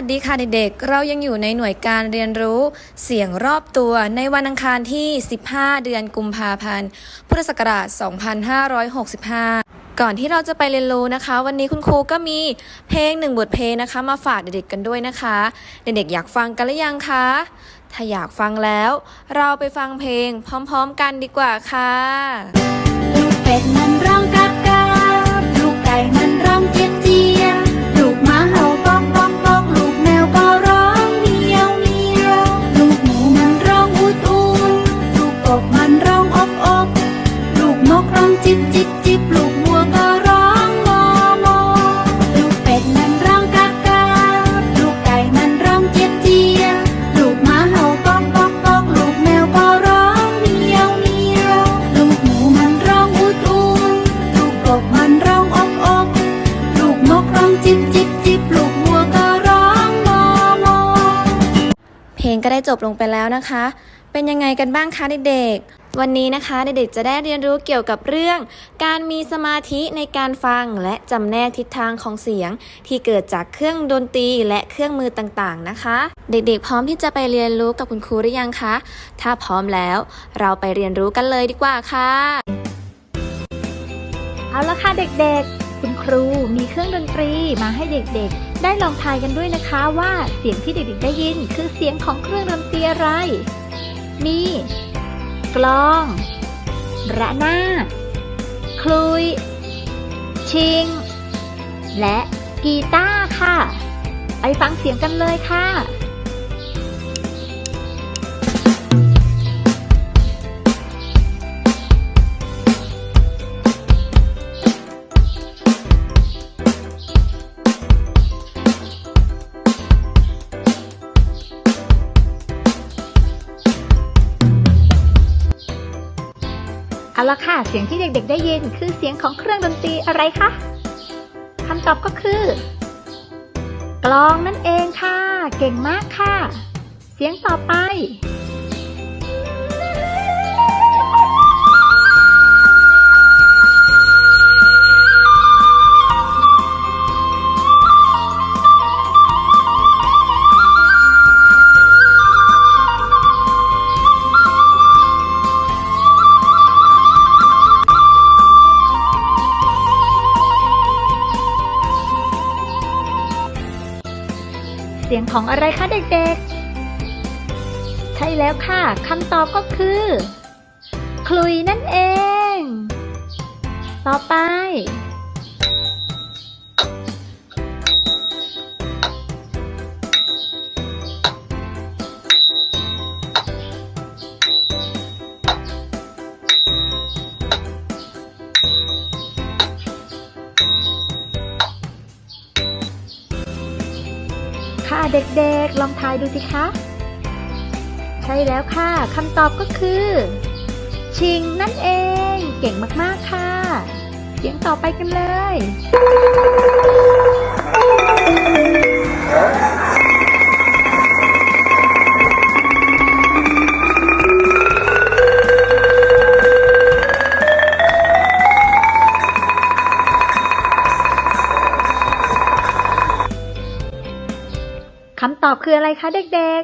วัสดีค่ะเด็กๆ เรายังอยู่ในหน่วยการเรียนรู้เสียงรอบตัวในวันอังคารที่ 15 เดือนกุมภาพันธ์ พุทธศักราช 2565 ก่อนที่เราจะไปเรียนรู้นะคะ วันนี้คุณครูก็มีเพลงหนึ่งบทเพลงนะคะ มาฝากเด็กๆกันด้วยนะคะ เด็กๆอยากฟังกันหรือยังคะ ถ้าอยากฟังแล้ว เราไปฟังเพลงพร้อมๆกันดีกว่าค่ะลูกเป็ดมันร้อง ก็ได้จบลงไปแล้วนะคะ เป็นยังไงกันบ้างคะเด็กๆ วันนี้นะคะเด็กๆจะได้เรียนรู้เกี่ยวกับเรื่อง การมีสมาธิในการฟังและจำแนกทิศทางของเสียง ที่เกิดจากเครื่องดนตรีและเครื่องมือต่างๆนะคะ เด็กๆ พร้อมที่จะไปเรียนรู้กับคุณครูหรือยังคะ ถ้าพร้อมแล้ว เราไปเรียนรู้กันเลยดีกว่าค่ะ เอาละค่ะเด็กๆ คุณครูมีเครื่องดนตรีมาให้เด็กๆ ได้ลองทายกันด้วยนะคะว่าเสียงที่เด็กๆได้ยินคือเสียงของเครื่องดนตรีอะไร มี กลอง ระนาดคลุย ชิง และกีตาร์ค่ะ ไปฟังเสียงกันเลยค่ะ เอาละค่ะ เสียงที่เด็กๆ ได้ยินคือเสียงของเครื่องดนตรีอะไรคะคำตอบก็คือ กลองนั่นเองค่ะ เก่งมากค่ะ เสียงต่อไป เสียงของอะไรคะเด็กๆ ใช่แล้วค่ะคำตอบก็คือ คลุยนั่นเอง ต่อไป เด็กๆ ลองทายดูสิคะ ใช่แล้วค่ะคำตอบก็คือ ชิงนั่นเอง เก่งมากๆค่ะ เสียงต่อไปกันเลย คำตอบคืออะไรคะเด็ก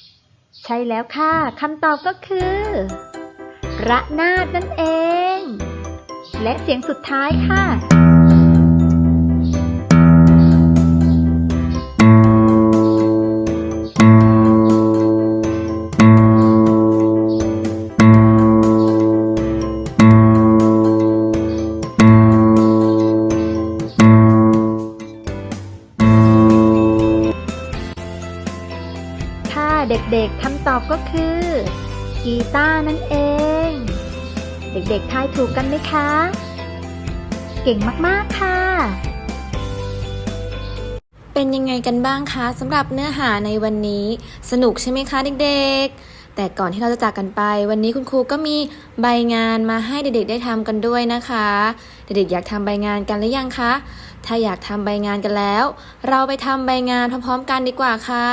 ๆ ใช่แล้วค่ะคำตอบก็คือระนาดนั่นเอง และเสียงสุดท้ายค่ะ ด็กๆคำตอบก็คือ กีตาร์นั่นเอง เด็กๆทายถูกกันไหมคะ เก่งมากๆค่ะ เป็นยังไงกันบ้างคะสำหรับเนื้อหาในวันนี้ สนุกใช่ไหมคะเด็กๆแต่ก่อนที่เราจะจากกันไป วันนี้คุณครูก็มีใบงานมาให้เด็กๆได้ทำกันด้วยนะคะ เด็กๆอยากทำใบงานกันหรือยังคะ ถ้าอยากทำใบงานกันแล้ว เราไปทำใบงานพร้อมๆกันดีกว่าค่ะ